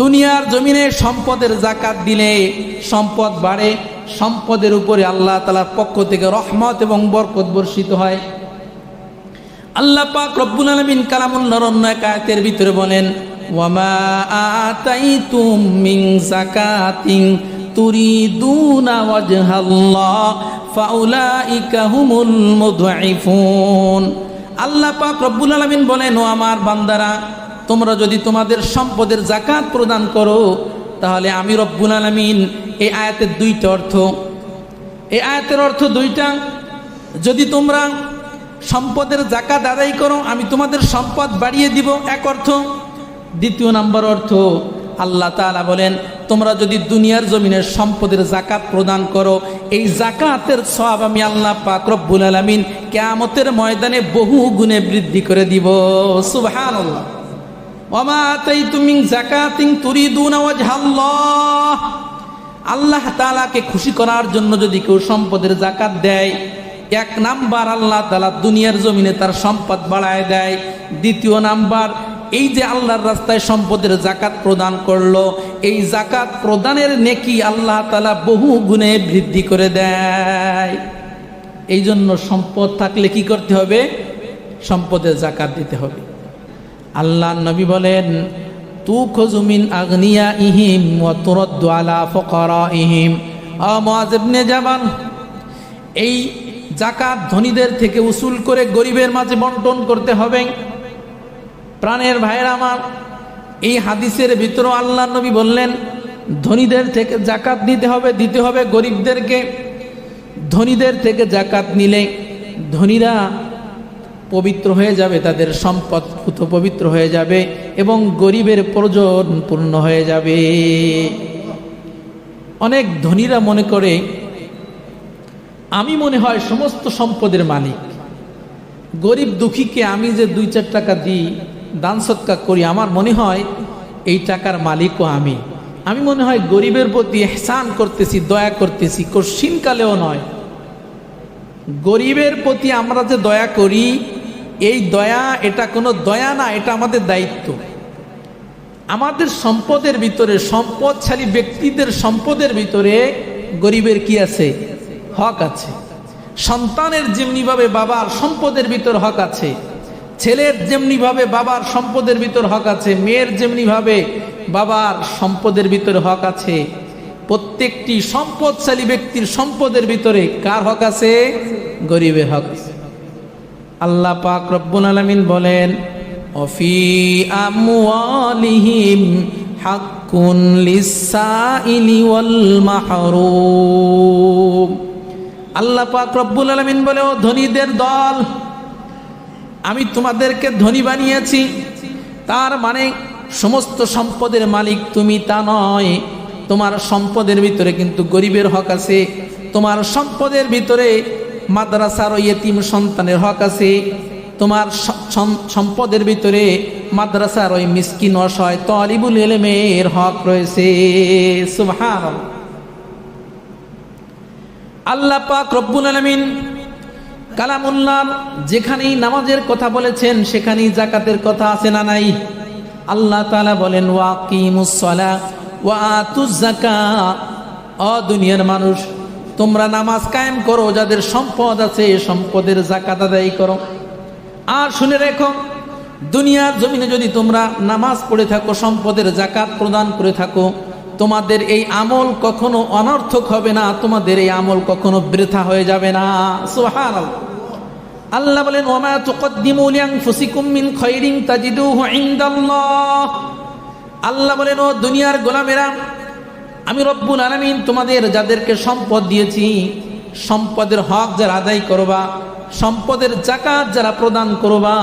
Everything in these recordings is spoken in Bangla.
দুনিয়ার জমিনে সম্পদের জাকাত দিলে সম্পদ বাড়ে, সম্পদের উপরে আল্লাহ তালার পক্ষ থেকে রহমত এবং বরকত বর্ষিত হয়। আল্লাহ পাক রব্বুল আলমিন কালামুল্লার অন্য এক আয়াতের ভিতরে বলেন, ওয়ামা আতাইতুম আল্লাহ পাক রব্বুল আলামিন বলেন, ও আমার বান্দারা তোমরা যদি তোমাদের সম্পদের জাকাত প্রদান করো, তাহলে আমি রব্বুল আলামিন এই আয়াতের দুইটা অর্থ। এই আয়াতের অর্থ দুইটা, যদি তোমরা সম্পদের জাকাত আদায় করো, আমি তোমাদের সম্পদ বাড়িয়ে দিব, এক অর্থ। দ্বিতীয় নাম্বার অর্থ, আল্লাহ তাআলা বলেন, তোমরা যদি দুনিয়ার জমিনের সম্পদের জাকাত প্রদান করো, এই জাকাতের সব আমি আল্লাহ পাক রব্বুল আলামিন কিয়ামতের ময়দানে বহু গুণে বৃদ্ধি করে দিব। সুবহানাল্লাহ। ওয়ামা আল্লাহ। তাআলাকে খুশি করার জন্য যদি কেউ সম্পদের জাকাত দেয়, এক নাম্বার আল্লাহ তাআলা দুনিয়ার জমিনে তার সম্পদ বাড়ায় দেয়, দ্বিতীয় নাম্বার এই যে আল্লাহর রাস্তায় সম্পদের জাকাত প্রদান করল, এই জাকাত প্রদানের নেকি আল্লাহ তালা বহু গুণে বৃদ্ধি করে দেয়। এই জন্য সম্পদ থাকলে কি করতে হবে? সম্পদের জাকাত দিতে হবে। আল্লাহ নবী বলেন, তু খজুমিন আগনিয়া ইহিম আলা ফকরা ইহিম আওয়াজেবনে জাবান এই জাকাত ধনীদের থেকে উসুল করে গরিবের মাঝে বন্টন করতে হবে। প্রাণের ভাইয়ের আমার, এই হাদিসের ভিতরে আল্লাহ নবী বললেন, ধনীদের থেকে জাকাত নিতে হবে, দিতে হবে গরিবদেরকে। ধনীদের থেকে জাকাত নিলে ধনীরা পবিত্র হয়ে যাবে, তাদের সম্পদ পুত পবিত্র হয়ে যাবে এবং গরিবের প্রয়োজন পূর্ণ হয়ে যাবে। অনেক ধনীরা মনে করে, আমি মনে হয় সমস্ত সম্পদের মালিক। গরিব দুঃখীকে আমি যে দুই চার টাকা দিই, দান সৎকার করি, আমার মনে হয় এই টাকার মালিকও আমি। আমি মনে হয় গরিবের প্রতি এহসান করতেছি, দয়া করতেছি কশিনকালেও নয়। গরিবের প্রতি আমরা যে দয়া করি, এই দয়া এটা কোনো দয়া না, এটা আমাদের দায়িত্ব। আমাদের সম্পদের ভিতরে, সম্পদশালী ব্যক্তিদের সম্পদের ভিতরে গরিবের কি আছে? হক আছে। সন্তানের যেমনিভাবে বাবার সম্পদের ভিতর হক আছে, ছেলের যেমনিভাবে বাবার সম্পদের ভিতর হক আছে, মেয়ের যেমনিভাবে বাবার সম্পদের ভিতরে হক আছে প্রত্যেকটি সম্পদশালী ব্যক্তির সম্পদের ভিতরে কার হক আছে? গরিবের হক আল্লাহ পাক রব্বুল আলামিন বলেন, অফি আমওয়ালিহিম হাক্কুন লিসাইলি ওয়াল মাহরুম আল্লাহ পাক রব্বুল আলামিন বলে, ও ধনীদের দল, আমি তোমাদেরকে ধনী বানিয়েছি। তার মানে সমস্ত সম্পদের মালিক তুমি তা নয়। তোমার সম্পদের ভিতরে কিন্তু গরিবের হক আছে, তোমার সম্পদের ভিতরে মাদ্রাসার ইয়েতিম সন্তানের হক আছে, তোমার সম্পদের ভিতরে মাদ্রাসার ওই মিসকিন অসহায় তলিবুল এলেমের হক রয়েছে। সুবহান আল্লাহ পাক রব্বুল আলমিন কালামুল্লাহ যেখানেই নামাজের কথা বলেছেন, সেখানেই জাকাতের কথা আছে না নাই? আল্লাহ তাআলা বলেন ওয়াকিমুসসালা ওয়া আতুজ যাকাত। অ দুনিয়ার মানুষ, তোমরা নামাজ কায়েম করো, যাদের সম্পদ আছে সম্পদের জাকাত আদায় করো। আর শুনে রেখো, দুনিয়ার জমিনে যদি তোমরা নামাজ পড়ে থাকো, সম্পদের জাকাত প্রদান করে থাকো, তোমাদের এই আমল কখনো অনর্থক হবে না, তোমাদের এই আমল কখনো বৃথা হয়ে যাবে না। সুবহানাল্লাহ। আল্লাহ বলেন ওমা তুকদ্দিমু লিআনফুসিকুম মিন খায়রিন তাজিদুহু আল্লাহ বলেন, ও দুনিয়ার গোলামেরা, আমি রব্বুল আলামিন তোমাদের যাদেরকে সম্পদ দিয়েছি, সম্পদের হক যারা আদায় করবা, সম্পদের জাকাত যারা প্রদান করবা,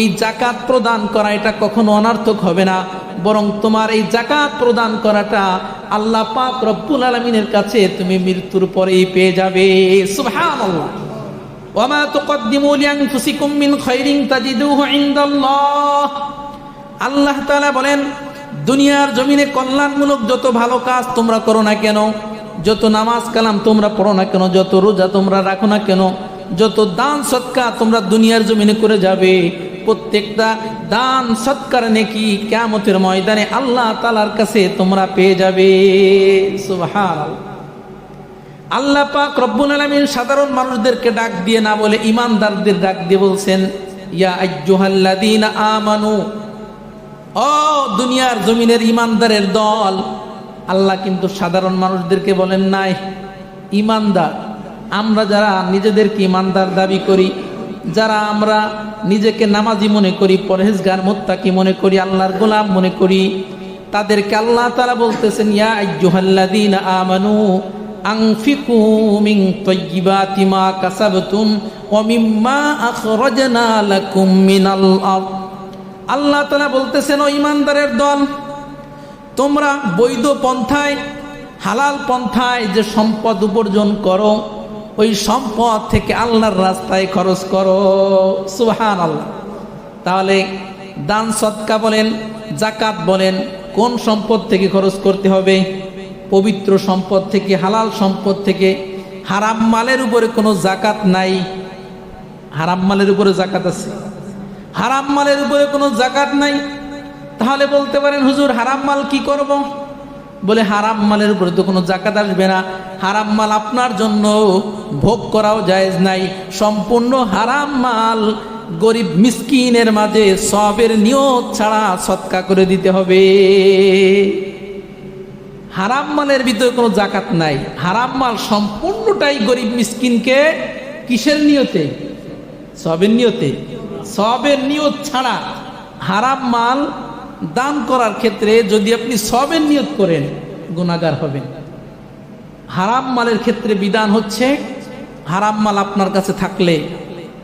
এই জাকাত প্রদান করা এটা কখনো অনার্থক হবে না। বরং তোমার এই জাকাত প্রদান করাটা আল্লাহ পাক রব্বুল আলমিনের কাছে তুমি মৃত্যুর পরেই পেয়ে যাবে। আল্লাহ বলেন দুনিয়ার জমিনে কল্যাণমূলক যত ভালো কাজ তোমরা করো না কেন, যত নামাজ কালাম তোমরা পড়ো না কেন, যত রোজা তোমরা রাখো না কেন, যত দান সৎকা তোমরা দুনিয়ার জমিনে করে যাবে, প্রত্যেকটা দান সৎকার নেকি কেমতের ময়দানে আল্লাহ তালার কাছে তোমরা পেয়ে যাবে। আল্লাহ পাক রব্বুল আলামিন সাধারণ মানুষদেরকে ডাক দিয়ে না বলে ইমানদারদের ডাক দিয়ে বলছেন, ইয়া আইয়ুহাল্লাযীনা আমানু ও দুনিয়ার জমিনের ইমানদারের দল। আল্লাহ কিন্তু সাধারণ মানুষদেরকে বলেন, নাই, ইমানদার। আমরা যারা নিজেদেরকে ইমানদার দাবি করি, যারা আমরা নিজেকে নামাজি মনে করি, পরহেজগার, মোত্তাকি মনে করি, আল্লাহর গোলাম মনে করি, তাদেরকে আল্লাহ তারা বলতেছেন, ইয়া আমানু আনফিকু কাসাবতুম ওয়া মিম্মা লাকুম মিনাল আল্লাহ তালা বলতেছেন, ও ইমানদারের দল, তোমরা বৈধ পন্থায়, হালাল পন্থায় যে সম্পদ উপার্জন করো, ওই সম্পদ থেকে আল্লাহর রাস্তায় খরচ করো। সুহান আল্লাহ তাহলে দান সৎকা বলেন জাকাত বলেন, কোন সম্পদ থেকে খরচ করতে হবে? পবিত্র সম্পদ থেকে, হালাল সম্পদ থেকে। হারাম মালের উপরে কোনো জাকাত নাই। হারাম মালের উপরে জাকাত আছে। হারাম মালের উপরে কোনো জাকাত নাই। তাহলে বলতে পারেন, হুজুর, হারাম মাল কি করব? বলে, হারাম মালের উপরে তো কোনো জাকাত আসবে না। হারাম মাল আপনার জন্য, ভোগ করাও জায়েজ নাই। সম্পূর্ণ হারাম মাল গরিব মিসকিনের মাঝে সবের নিয়ত ছাড়া সৎকা করে দিতে হবে। হারাম মালের ভিতরে কোনো জাকাত নাই। হারাম মাল সম্পূর্ণটাই গরিব মিসকিনকে কিসের নিয়তে? সবের নিয়তে। সবের নিয়ত ছাড়া হারাম মাল দান করার ক্ষেত্রে যদি আপনি সবের নিয়ত করেন গুণাগার হবেন। হারাম মালের ক্ষেত্রে বিধান হচ্ছে, হারাম মাল আপনার কাছে থাকলে,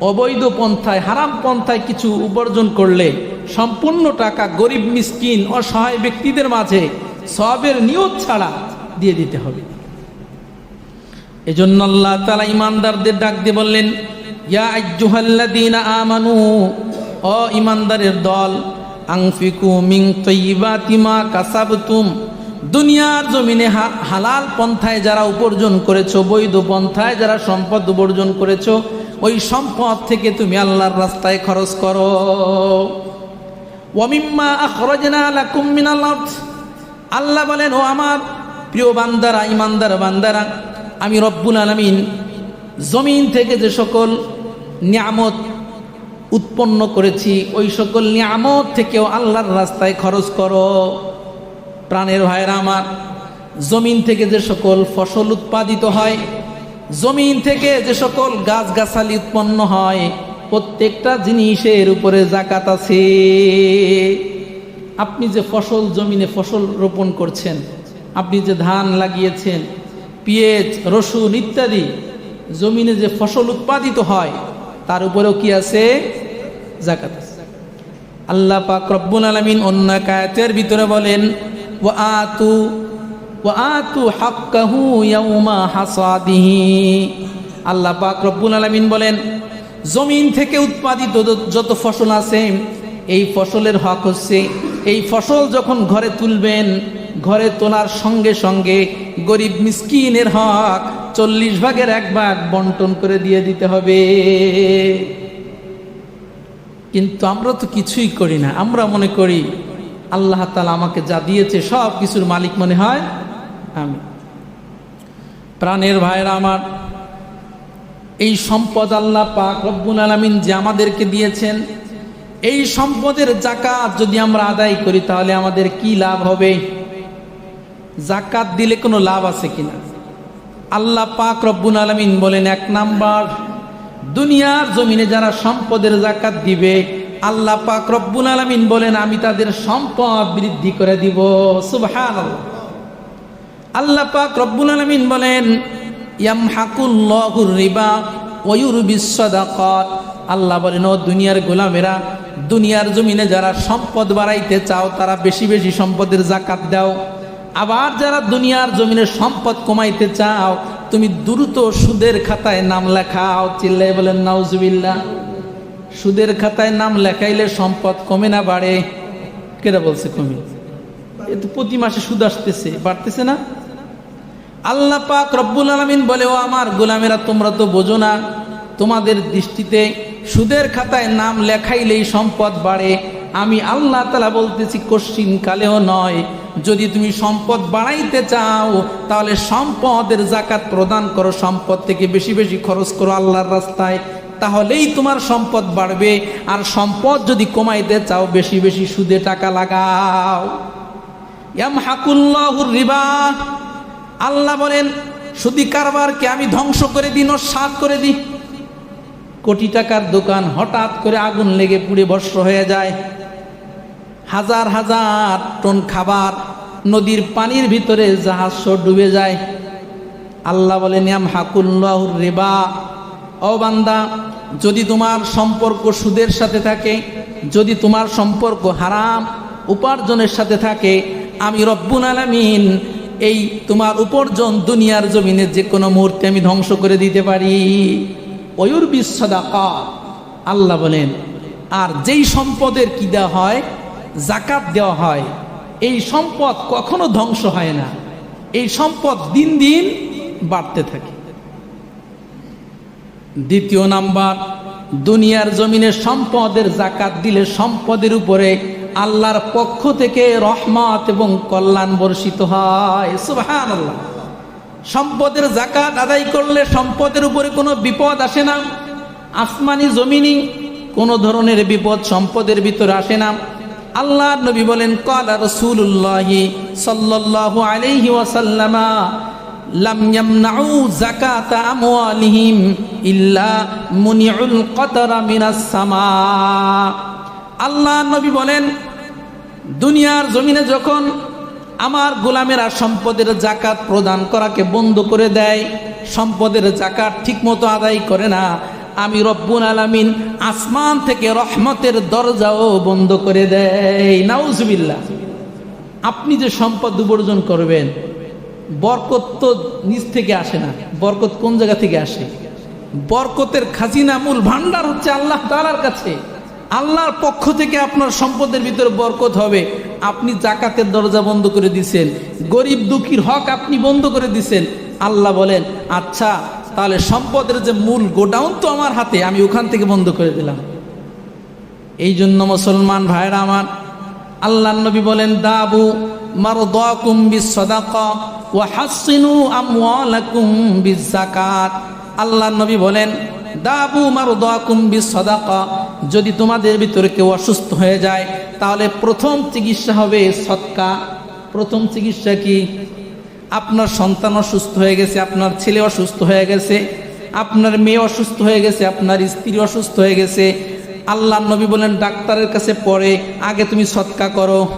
অবৈধ পন্থায়, হারাম পন্থায় কিছু উপার্জন করলে, সম্পূর্ণ টাকা গরিব, মিসকিন, অসহায় ব্যক্তিদের মাঝে সবের নিয়ত ছাড়া দিয়ে দিতে হবে। এজন্য আল্লাহ তালা ইমানদারদের ডাক দিয়ে বললেন ইয়া আইয়ুহাল্লাযীনা আমানু, ও ইমানদারের দল তাইয়্যিবাতি মা কাসাবতুম। দুনিয়ার জমিনে হালাল পন্থায় যারা উপার্জন করেছ, বৈধ পন্থায় যারা সম্পদ উপার্জন করেছ, ওই সম্পদ থেকে তুমি আল্লাহর রাস্তায় খরচ করো। ওয়ামিম্মা আখরাজনা লাকুম মিনাল আল্লাহ বলেন, ও আমার প্রিয় বান্দারা ইমানদার বান্দারা, আমি রব্বুল আলামিন, জমিন থেকে যে সকল নিয়ামত উৎপন্ন করেছি। ওই সকল নিয়ামত থেকেও আল্লাহর রাস্তায় খরচ করো। প্রাণের ভাইরা আমার, জমিন থেকে যে সকল ফসল উৎপাদিত হয়, জমিন থেকে যে সকল গাছগাছালি উৎপন্ন হয়, প্রত্যেকটা জিনিসের উপরে জাকাত আছে। আপনি যে ফসল জমিনে ফসল রোপণ করছেন, আপনি যে ধান লাগিয়েছেন পেঁয়াজ রসুন ইত্যাদি, জমিনে যে ফসল উৎপাদিত হয় তার উপরেও কি আছে জাকাত। আল্লাহ পাক রব্বুল আলামিন অন্য কায়াতের ভিতরে বলেন, ওয়া আতু ওয়া আতু হাক্কাহু ইয়াউমা হাসাদিহি আল্লাহ পাক রব্বুল আলামিন বলেন, জমিন থেকে উৎপাদিত যত ফসল আছে, এই ফসলের হক হচ্ছে, এই ফসল যখন ঘরে তুলবেন ঘরে তোলার সঙ্গে সঙ্গে গরিব মিসকিনের হক চল্লিশ ভাগের এক ভাগ বন্টন করে দিয়ে দিতে হবে। কিন্তু আমরা তো কিছুই করি না। আমরা মনে করি আল্লাহ তালা আমাকে যা দিয়েছে সব কিছুর মালিক মনে হয় আমি। প্রাণের ভাইরা আমার, এই সম্পদ আল্লাহ পাক রব্বুল আলমিন যে আমাদেরকে দিয়েছেন, এই সম্পদের জাকাত যদি আমরা আদায় করি তাহলে আমাদের কি লাভ হবে? জাকাত দিলে কোনো লাভ আছে কিনা? আল্লাহ পাক রব্বুল আলমিন বলেন, এক নাম্বার, দুনিয়ার জমিনে যারা সম্পদের জাকাত দিবে, আল্লাহ পাক রব্বুল আলমিন বলেন, আমি তাদের সম্পদ বৃদ্ধি করে দিব। সুবহান আল্লাহ পাক রব্বুল আলমিন বলেন ইয়াম হাকুল্লাহুর রিবা ওয়ুর বিশ্বদাকত আল্লাহ বলেন, ও দুনিয়ার গোলামেরা, দুনিয়ার জমিনে যারা সম্পদ বাড়াইতে চাও, তারা বেশি বেশি সম্পদের জাকাত দাও। আবার যারা দুনিয়ার জমিনে সম্পদ কমাইতে চাও, তুমি দ্রুত সুদের খাতায় নাম লেখাও চিল্লাই বলেন নাউজুবিল্লা সুদের খাতায় নাম লেখাইলে সম্পদ কমে না, বাড়ে। কেটা বলছে কমে? এ তো প্রতি মাসে সুদ আসতেছে, বাড়তেছে না? আল্লাহ পাক রব্বুল আলমিন বলে, ও আমার গোলামেরা, তোমরা তো বোঝো না, তোমাদের দৃষ্টিতে সুদের খাতায় নাম লেখাইলেই সম্পদ বাড়ে। আমি আল্লাহ তালা বলতেছি কশ্চিন কালেও নয় যদি তুমি সম্পদ বাড়াইতে চাও, তাহলে সম্পদের জাকাত প্রদান করো, সম্পদ থেকে বেশি বেশি খরচ করো আল্লাহর রাস্তায়, তাহলেই তোমার সম্পদ বাড়বে। আর সম্পদ যদি কমাইতে চাও, বেশি বেশি সুদে টাকা লাগাও। ইয়ামহাকুল্লাহুর রিবা। আল্লাহ বলেন, সুদি কারবারকে আমি ধ্বংস করে দিই নস্বাত করে দিই। কোটি টাকার দোকান হঠাৎ করে আগুন লেগে পুড়ে বর্ষ হয়ে যায়। হাজার হাজার টন খাবার নদীর পানির ভিতরে জাহাজ ডুবে যায়। আল্লাহ বলেন, ইয়াম হাকুল্লাহুর রেবা। বান্দা, যদি তোমার সম্পর্ক সুদের সাথে থাকে, যদি তোমার সম্পর্ক হারাম উপার্জনের সাথে থাকে, আমি রব্বুল আলামিন এই তোমার উপার্জন দুনিয়ার জমিনে যে কোনো মুহূর্তে আমি ধ্বংস করে দিতে পারি। অয়ুর বিশ্বদাকা আল্লাহ বলেন, আর যেই সম্পদের কি দেওয়া হয় জাকাত দেওয়া হয়। এই সম্পদ কখনো ধ্বংস হয় না। এই সম্পদ দিন দিন বাড়তে থাকে। দ্বিতীয় নাম্বার, দুনিয়ার জমিনে সম্পদের জাকাত দিলে সম্পদের উপরে আল্লাহর পক্ষ থেকে রহমত এবং কল্যাণ বর্ষিত হয়। সম্পদের জাকাত আদায় করলে সম্পদের উপরে কোনো বিপদ আসে না। আসমানি জমিনি কোনো ধরনের বিপদ সম্পদের ভিতরে আসে না। আল্লাহ নবী বলেন কালা রসুল্লাহ সাল্লাল্লাহু আলাইহি ওয়াসাল্লামা, লাম ইয়ামনাউ যাকাতা আমওয়ালিহিম ইল্লা মুনিউল কতরা মিনাস সামা। আল্লাহ নবী বলেন, দুনিয়ার জমিনে যখন আমার গোলামেরা সম্পদের জাকাত প্রদান করাকে বন্ধ করে দেয়, সম্পদের জাকাত ঠিকমতো আদায় করে না আমি রব্বুল আলামিন আসমান থেকে রহমতের দরজাও বন্ধ করে দেয় নাউজবিল্লা আপনি যে সম্পদ উপার্জন করবেন, বরকত তো নিচ থেকে আসে না। বরকত কোন জায়গা থেকে আসে? বরকতের খাজিনা মূল ভান্ডার হচ্ছে আল্লাহ তালার কাছে। আল্লাহর পক্ষ থেকে আপনার সম্পদের ভিতরে বরকত হবে। আপনি জাকাতের দরজা বন্ধ করে দিছেন। গরিব দুঃখীর হক আপনি বন্ধ করে দিছেন। আল্লাহ বলেন আচ্ছা তাহলে সম্পদের যে মূল গোডাউন তো আমার হাতে, আমি ওখান থেকে বন্ধ করে দিলাম। এই জন্য মুসলমান ভাইরা আমার আল্লাহ নবী বলেন, দাবু ওয়া হাসিনু আমওয়ালাকুম বিযাকাত আল্লাহ নবী বলেন, দাবু মারদাকুম বিসসাদাকা যদি তোমাদের ভিতরে কেউ অসুস্থ হয়ে যায়, তাহলে প্রথম চিকিৎসা হবে সৎকা। প্রথম চিকিৎসা কি? আপনার সন্তান অসুস্থ হয়ে গেছে, আপনার ছেলে অসুস্থ হয়ে গেছে, আপনার মেয়ে অসুস্থ হয়ে গেছে, আপনার স্ত্রী অসুস্থ হয়ে গেছে, আল্লাহ নবী বলেন, ডাক্তারের কাছে পরে আগে তুমি সৎকা করো।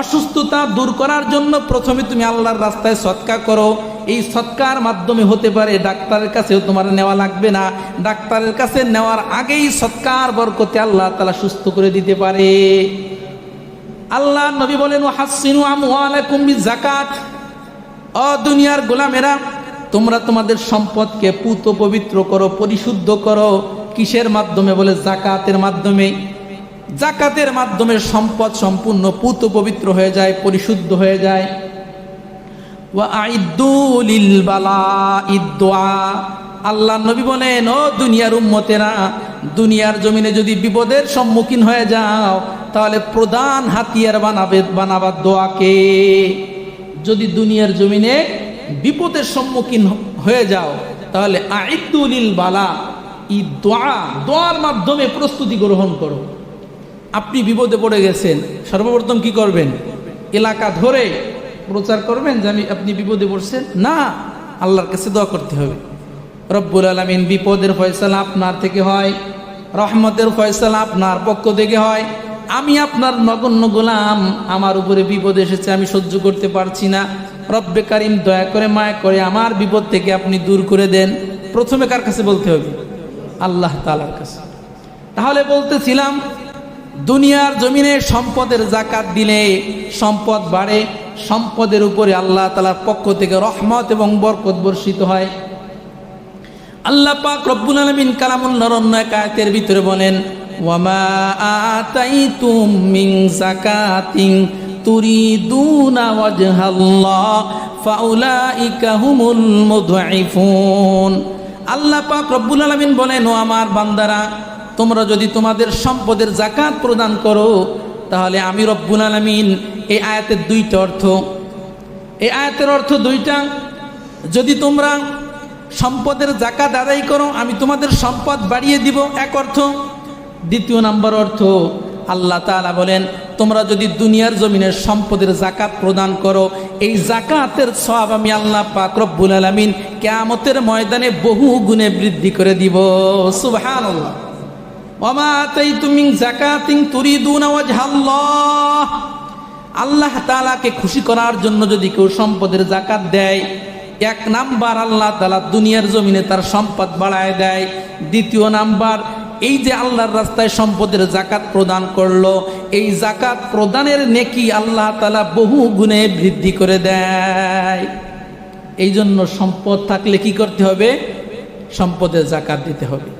অসুস্থতা দূর করার জন্য প্রথমে তুমি আল্লাহর রাস্তায় সৎকা করো। এই সৎকার মাধ্যমে হতে পারে ডাক্তারের কাছেও তোমার নেওয়া লাগবে না। ডাক্তারের কাছে নেওয়ার আগেই সৎকার বরকতে আল্লাহ তালা সুস্থ করে দিতে পারে। আল্লাহ নবী বলেন হাসিনু আমওয়ালাকুম জাকাত অ দুনিয়ার গোলামেরা, তোমরা তোমাদের সম্পদকে পুত পবিত্র করো, পরিশুদ্ধ করো। কিসের মাধ্যমে? বলে জাকাতের মাধ্যমে। জাকাতের মাধ্যমে সম্পদ সম্পূর্ণ পুত পবিত্র হয়ে যায়, পরিশুদ্ধ হয়ে যায়। আল্লাহ নবী বলেন, ও দুনিয়ার উম্মতেরা, দুনিয়ার জমিনে যদি বিপদের সম্মুখীন হয়ে যাও, তাহলে প্রধান হাতিয়ার বানাবে বানাবার দোয়াকে। যদি দুনিয়ার জমিনে বিপদের সম্মুখীন হয়ে যাও, তাহলে আইদুলিল বালা, ই দোয়া, দোয়ার মাধ্যমে প্রস্তুতি গ্রহণ করো। আপনি বিপদে পড়ে গেছেন, সর্বপ্রথম কি করবেন? এলাকা ধরে প্রচার করবেন যে আমি, আপনি বিপদে পড়ছেন? না, আল্লাহর কাছে দোয়া করতে হবে। রব্বুল আলমিন বিপদের ফয়সালা আপনার থেকে হয়, রহমতের ফয়সালা আপনার পক্ষ থেকে হয় আমি আপনার নগণ্য গোলাম। আমার উপরে বিপদ এসেছে, আমি সহ্য করতে পারছি না। রব্বে কারিম, দয়া করে মায়া করে আমার বিপদ থেকে আপনি দূর করে দেন। প্রথমে কার কাছে বলতে হবে? আল্লাহ তালার কাছে। তাহলে বলতেছিলাম, দুনিয়ার জমিনে সম্পদের জাকাত দিলে সম্পদ বাড়ে, সম্পদের উপরে আল্লাহ তালার পক্ষ থেকে রহমত এবং বরকত বর্ষিত হয়। আল্লাহ পাক রব্বুল আলমিন কালামুল নরণ্য কায়তের ভিতরে বলেন ওয়ামা আতাইতুম মিন জাকাতিন তুরিদুনা ওয়াজহাল্লাহ ফাউলাইকা হুমুল মুদঈফুন আল্লাহ পাক রব্বুল আলমিন বলেন, ও আমার বান্দারা, তোমরা যদি তোমাদের সম্পদের জাকাত প্রদান করো, তাহলে আমি রব্বুল আলমিন এই আয়াতের দুইটা অর্থ। এই আয়াতের অর্থ দুইটা, যদি তোমরা সম্পদের জাকাত আদায় করো, আমি তোমাদের সম্পদ বাড়িয়ে দিব। এক অর্থ দ্বিতীয় নাম্বার অর্থ, আল্লাহ তাআলা বলেন, তোমরা যদি দুনিয়ার জমিনের সম্পদের জাকাত প্রদান করো, এই জাকাতের সব আমি আল্লাহ পাক রব্বুল আলামিন কিয়ামতের ময়দানে বহু গুণে বৃদ্ধি করে দিব। সুবহানাল্লাহ। ওমা আতাইতুম মিন যাকাতিন তুরিদুনা ওয়াজহাল্লাহ। আল্লাহ তাআলাকে খুশি করার জন্য যদি কেউ সম্পদের জাকাত দেয়, এক নাম্বার আল্লাহ তাআলা দুনিয়ার জমিনে তার সম্পদ বাড়ায় দেয়, দ্বিতীয় নাম্বার এই যে আল্লাহর রাস্তায় সম্পদের জাকাত প্রদান করল, এই জাকাত প্রদানের নেকি আল্লাহ তালা বহু গুণে বৃদ্ধি করে দেয়। এই জন্য সম্পদ থাকলে কি করতে হবে? সম্পদের জাকাত দিতে হবে।